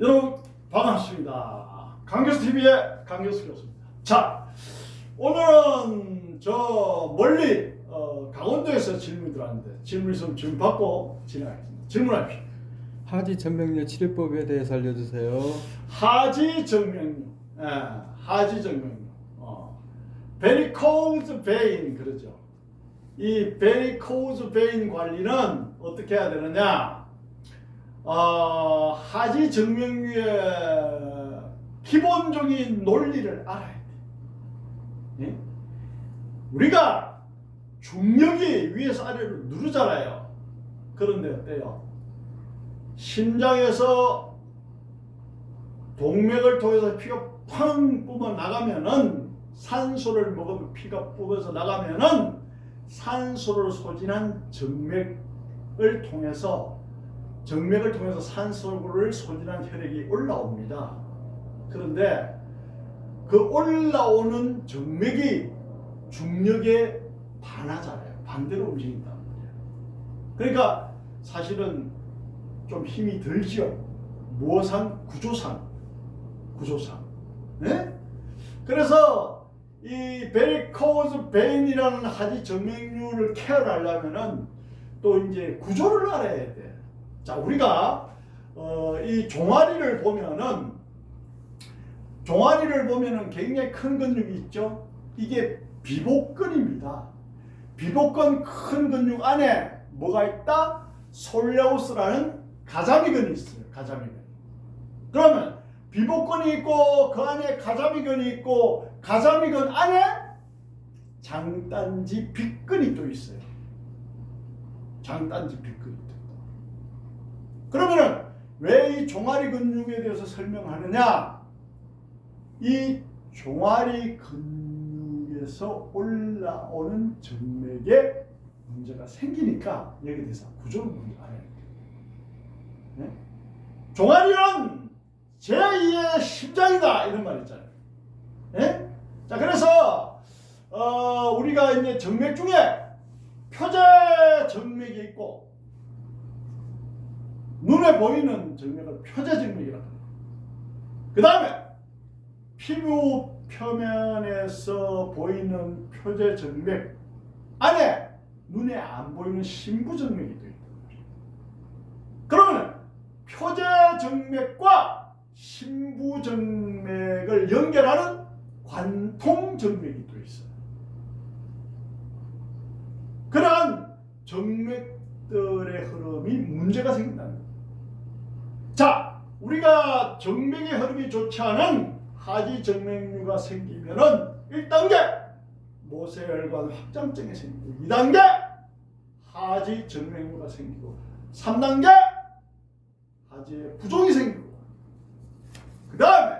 여러분 반갑습니다. 강교수 TV의 강교수 교수입니다. 자, 오늘은 저 멀리 어, 강원도에서 질문 들어왔는데 질문 있으면 질문 받고 진행하겠습니다. 질문하십시오. 하지 전명료 치료법에 대해서 알려주세요. 하지 정맥류, 예, 하지 정맥류, 어, 베리코즈 베인 그러죠. 이 베리코즈 베인 관리는 어떻게 해야 되느냐? 어, 하지 정맥류의 기본적인 논리를 알아야 돼. 예? 우리가 중력이 위에서 아래로 누르잖아요. 그런데 어때요? 심장에서 동맥을 통해서 피가 팡 뿜어 나가면은 산소를 먹으면 피가 뿜어서 나가면은 산소를 소진한 정맥을 통해서 정맥을 통해서 산소를 소진한 혈액이 올라옵니다. 그런데 그 올라오는 정맥이 중력에 반하잖아요. 반대로 움직인단 말이에요. 그러니까 사실은 좀 힘이 들죠. 무어상 구조상 구조상. 네? 그래서 이 베리코즈 베인이라는 하지 정맥류를 케어하려면은 또 이제 구조를 알아야 돼. 자, 우리가 어, 이 종아리를 보면은 종아리를 보면은 굉장히 큰 근육이 있죠. 이게 비복근입니다. 비복근 큰 근육 안에 뭐가 있다? 솔레우스라는 가자미근이 있어요. 가자미근. 그러면 비복근이 있고 그 안에 가자미근이 있고 가자미근 안에 장단지 빗근이 또 있어요. 장단지 빗근이 또. 그러면은 왜 이 종아리 근육에 대해서 설명하느냐? 이 종아리 근육에서 올라오는 정맥에 문제가 생기니까 여기에 대해서 구조를 알아야 돼요. 네? 종아리는 제2의 심장이다 이런 말 있잖아요. 예? 자 그래서 어, 우리가 이제 정맥 중에 표제 정맥이 있고 눈에 보이는 정맥을 표제 정맥이라고 합니다. 그 다음에 피부 표면에서 보이는 표제 정맥 안에 눈에 안 보이는 신부 정맥이 또 있단 말이에요. 그러면 표제 정맥과 신부 정맥을 연결하는 관통 정맥이 또 있어요. 그러한 정맥들의 흐름이 문제가 생긴다는 거예요. 자, 우리가 정맥의 흐름이 좋지 않은 하지 정맥류가 생기면은 1단계 모세혈관 확장증이 생기고 2단계 하지 정맥류가 생기고 3단계 하지의 부종이 생기고 그 다음에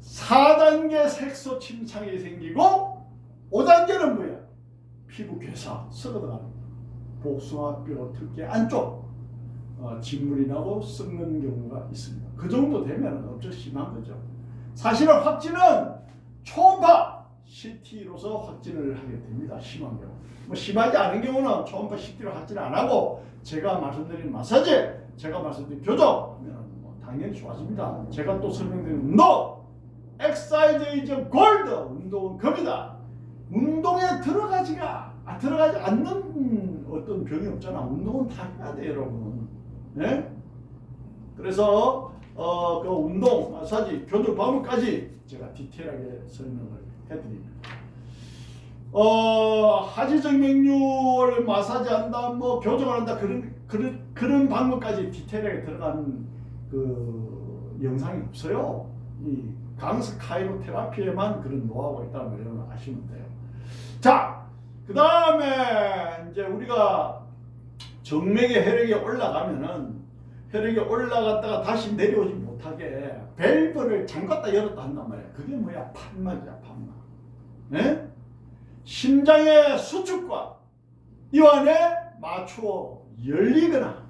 4단계 색소 침창이 생기고 5단계는 뭐야? 피부 괴사 썩어들어가는 복숭아뼈 특히 안쪽 어, 진물이 나고 썩는 경우가 있습니다. 그 정도 되면 엄청 심한 거죠. 사실은 확진은 초음파 CT로서 확진을 하게 됩니다. 심한 경우. 뭐 심하지 않은 경우는 초음파 CT로 확진을 안 하고 제가 말씀드린 마사지, 제가 말씀드린 교정 하면 뭐 당연히 좋아집니다. 제가 또 설명드린 운동, 엑사이즈 이즈 골드 운동은 겁니다. 운동에 들어가지가 아, 들어가지 않는 어떤 병이 없잖아. 운동은 다 해야 돼, 여러분. 네? 그래서 어, 그 운동, 마사지, 교정 방법까지 제가 디테일하게 설명을 해드립니다. 어, 하지정맥류를 마사지한다, 뭐 교정한다 그런 그런 그런 방법까지 디테일하게 들어가는 그 영상이 없어요. 이 강스 카이로 테라피에만 그런 노하우가 있다는 걸 아시면 돼요. 자, 그 다음에 이제 우리가 정맥의 혈액이 올라가면은 혈액이 올라갔다가 다시 내려오지 못하게 밸브를 잠갔다 열었다 한단 말이야. 그게 뭐야? 판막이야, 판막. 네? 심장의 수축과 이완에 맞추어 열리거나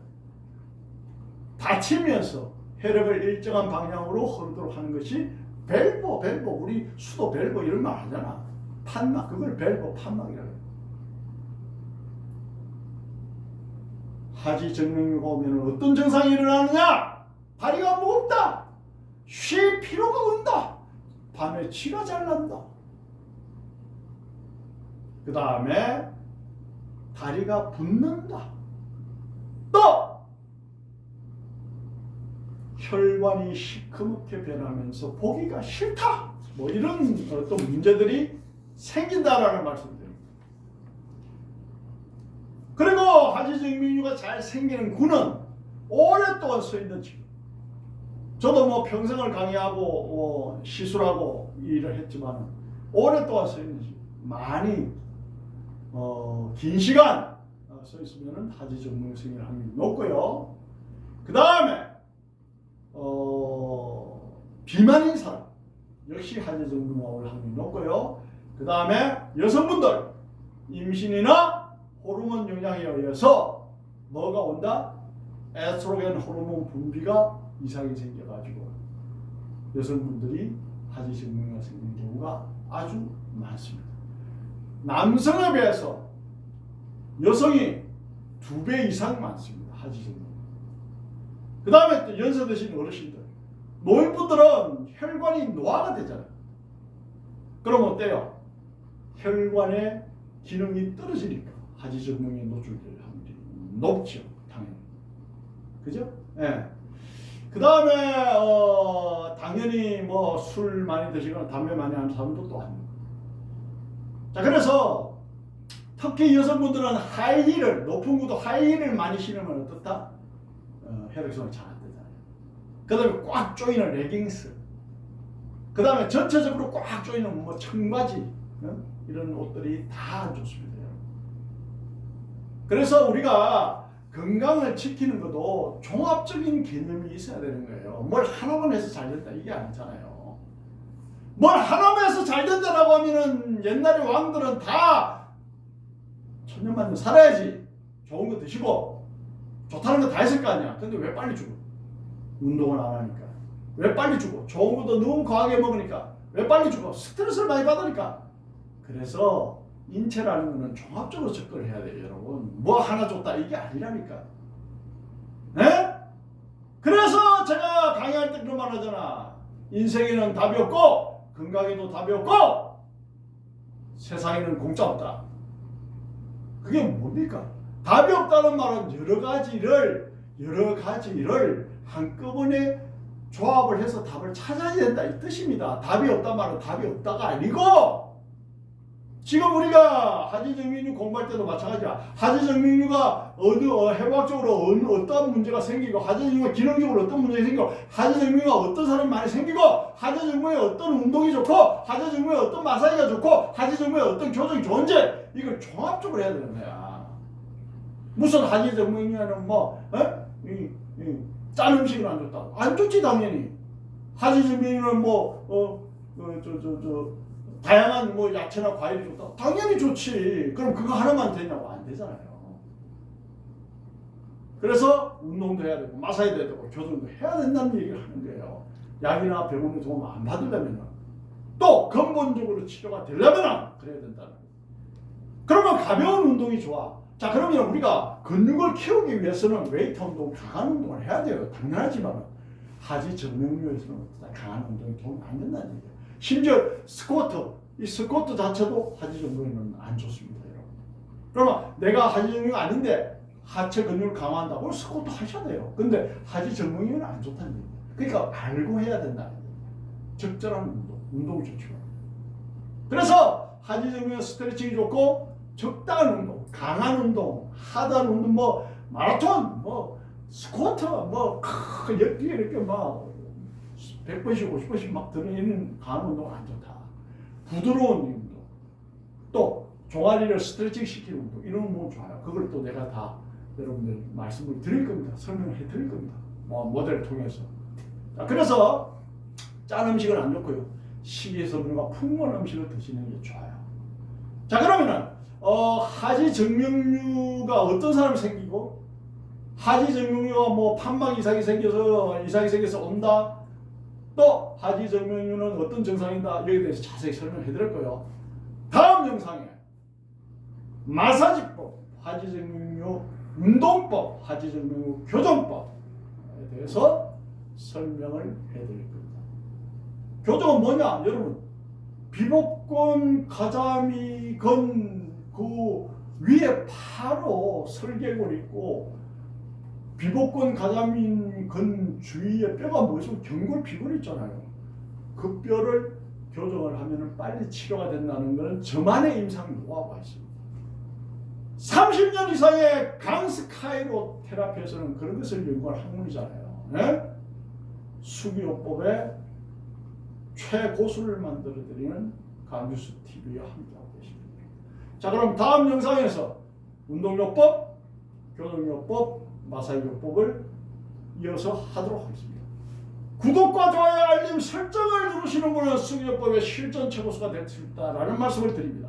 닫히면서 혈액을 일정한 방향으로 흐르도록 하는 것이 밸브, 밸브. 우리 수도 밸브 이런 말 하잖아. 판막, 그걸 밸브, 판막이라고 해. 하지 정맥류가 오면 어떤 증상이 일어나느냐? 다리가 무겁다. 쉴 필요가 온다. 밤에 치가 잘 난다. 그 다음에 다리가 붓는다. 또 혈관이 시커멓게 변하면서 보기가 싫다. 뭐 이런 어떤 문제들이 생긴다라는 말씀드립니다. 그리고 하지정맥류가 잘 생기는 구는 오랫동안 서 있는 집. 저도 뭐 평생을 강의하고 어, 시술하고 일을 했지만 오랫동안 서 있는 집. 많이 어, 긴 시간 어, 서 있으면 하지정맥 생길 확률이 높고요. 그 다음에 어, 비만인 사람 역시 하지정맥 올 확률이 높고요. 그 다음에 여성분들 임신이나 호르몬 영향에 의해서 뭐가 온다? 에스트로겐 호르몬 분비가 이상이 생겨가지고 여성분들이 하지정맥류가 생기는 경우가 아주 많습니다. 남성에 비해서 여성이 두 배 이상 많습니다. 하지정맥. 그 다음에 또 연세 드신 어르신들, 노인분들은 혈관이 노화가 되잖아요. 그럼 어때요? 혈관의 기능이 떨어지니까 하지정맥에 노출될 확률이 높죠, 당연히. 그죠? 예. 그 다음에 어, 당연히 뭐 술 많이 드시거나 담배 많이 하는 사람도 또 아니고. 자 그래서 특히 여성분들은 하이힐을 높은 구도 하이힐을 많이 신으면 어떻다? 어, 혈액순환이 잘안 되잖아요. 그 다음에 꽉 조이는 레깅스. 그 다음에 전체적으로 꽉 조이는 뭐 청바지 어? 이런 옷들이 다 안 좋습니다. 그래서 우리가 건강을 지키는 것도 종합적인 개념이 있어야 되는 거예요. 뭘 하나만 해서 잘 된다 이게 아니잖아요. 뭘 하나만 해서 잘 된다라고 하면은 옛날에 왕들은 다 천년만년 살아야지 좋은 거 드시고 좋다는 거 다 했을 거 아니야. 근데 왜 빨리 죽어? 운동을 안 하니까. 왜 빨리 죽어? 좋은 것도 너무 과하게 먹으니까. 왜 빨리 죽어? 스트레스를 많이 받으니까. 그래서 인체라는 거는 종합적으로 접근을 해야 돼요, 여러분. 뭐 하나 줬다 이게 아니라니까. 네? 그래서 제가 강의할 때 그런 말 하잖아. 인생에는 답이 없고 건강에도 답이 없고 세상에는 공짜 없다. 그게 뭡니까? 답이 없다는 말은 여러 가지를 여러 가지를 한꺼번에 조합을 해서 답을 찾아야 된다 이 뜻입니다. 답이 없단 말은 답이 없다가 아니고 지금 우리가 하지정맥류 공부할 때도 마찬가지야. 하지정맥류가 어느 어, 해부학적으로 어느 어떤 문제가 생기고 하지정맥 기능적으로 어떤 문제가 생기고 하지정맥류가 어떤 사람이 많이 생기고 하지정맥에 어떤 운동이 좋고 하지정맥에 어떤 마사지가 좋고 하지정맥에 어떤 교정이 좋은지 이걸 종합적으로 해야 되는 거야. 무슨 하지정맥류는 뭐 어? 이, 이, 짠 음식은 안 좋다. 안 좋지 당연히. 하지정맥류는 뭐어저저 저 다양한 뭐 야채나 과일이 좋다. 당연히 좋지. 그럼 그거 하나만 되냐고 안 되잖아요. 그래서 운동도 해야 되고 마사지도 해야 되고 교정도 해야 된다는 얘기를 하는 거예요. 약이나 병원의 도움 안 받으려면 또 근본적으로 치료가 되려면 그래야 된다는. 그러면 가벼운 운동이 좋아. 자 그러면 우리가 근육을 키우기 위해서는 웨이트 운동, 강한 운동을 해야 돼요. 당연하지만 하지 정맥류에서는 강한 운동이 도움이 안 된다는 얘기예요. 심지어 스쿼트, 이 스쿼트 자체도 하지 정맥류는 안 좋습니다, 여러분. 그러면 내가 하지 정맥류 아닌데 하체 근육을 강화한다고 스쿼트 하셔야 돼요. 근데 하지 정맥류는 안 좋다는 얘기예요. 그러니까 알고 해야 얘기예요. 적절한 운동, 운동이 좋죠. 그래서 하지 정맥류 스트레칭이 좋고 적당한 운동, 강한 운동, 하드한 운동, 뭐 마라톤, 뭐 스쿼트, 뭐 크, 옆뒤에 이렇게 막 100번씩 50번씩 막 들어있는 강한 운동은 안 좋다. 부드러운 운동, 또 종아리를 스트레칭 시키는 운동 이런 운동 좋아요. 그걸 또 내가 다 여러분들 말씀을 드릴 겁니다. 설명을 해 드릴 겁니다. 뭐 모델을 통해서. 자, 그래서 짠 음식은 안 좋고요. 식이섬유가 풍부한 음식을 드시는 게 좋아요. 자 그러면은 어, 하지 정맥류가 어떤 사람이 생기고 하지 정맥류가 뭐 판막 이상이 생겨서 이상이 생겨서 온다. 또 하지 정맥류는 어떤 증상이다 여기에 대해서 자세히 설명해 드릴 거예요. 다음 영상에 마사지법, 하지 정맥류 운동법, 하지 정맥류 교정법에 대해서 설명을 해 드릴 겁니다. 교정은 뭐냐, 여러분? 비복권 가자미 건 그 위에 바로 설계골 있고 비복권 가자미 건 주위에 뼈가 뭐죠? 경골 비골 있잖아요. 그 뼈를 교정을 하면 빨리 치료가 된다는 것은 저만의 임상 노하우가 있습니다. 30년 이상의 강스카이로 테라피에서는 그런 것을 연구한 학문이잖아요. 네? 수기요법의 최고수를 만들어드리는 간주스 TV와 함께하고 계십니다. 자 그럼 다음 영상에서 운동요법, 교정요법, 마사지요법을 이어서 하도록 하겠습니다. 구독과 좋아요, 알림 설정을 누르시는 분은 수기요법의 실전 최고수가 될 수 있다라는 말씀을 드립니다.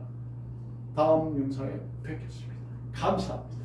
다음 영상에 뵙겠습니다. 감사합니다.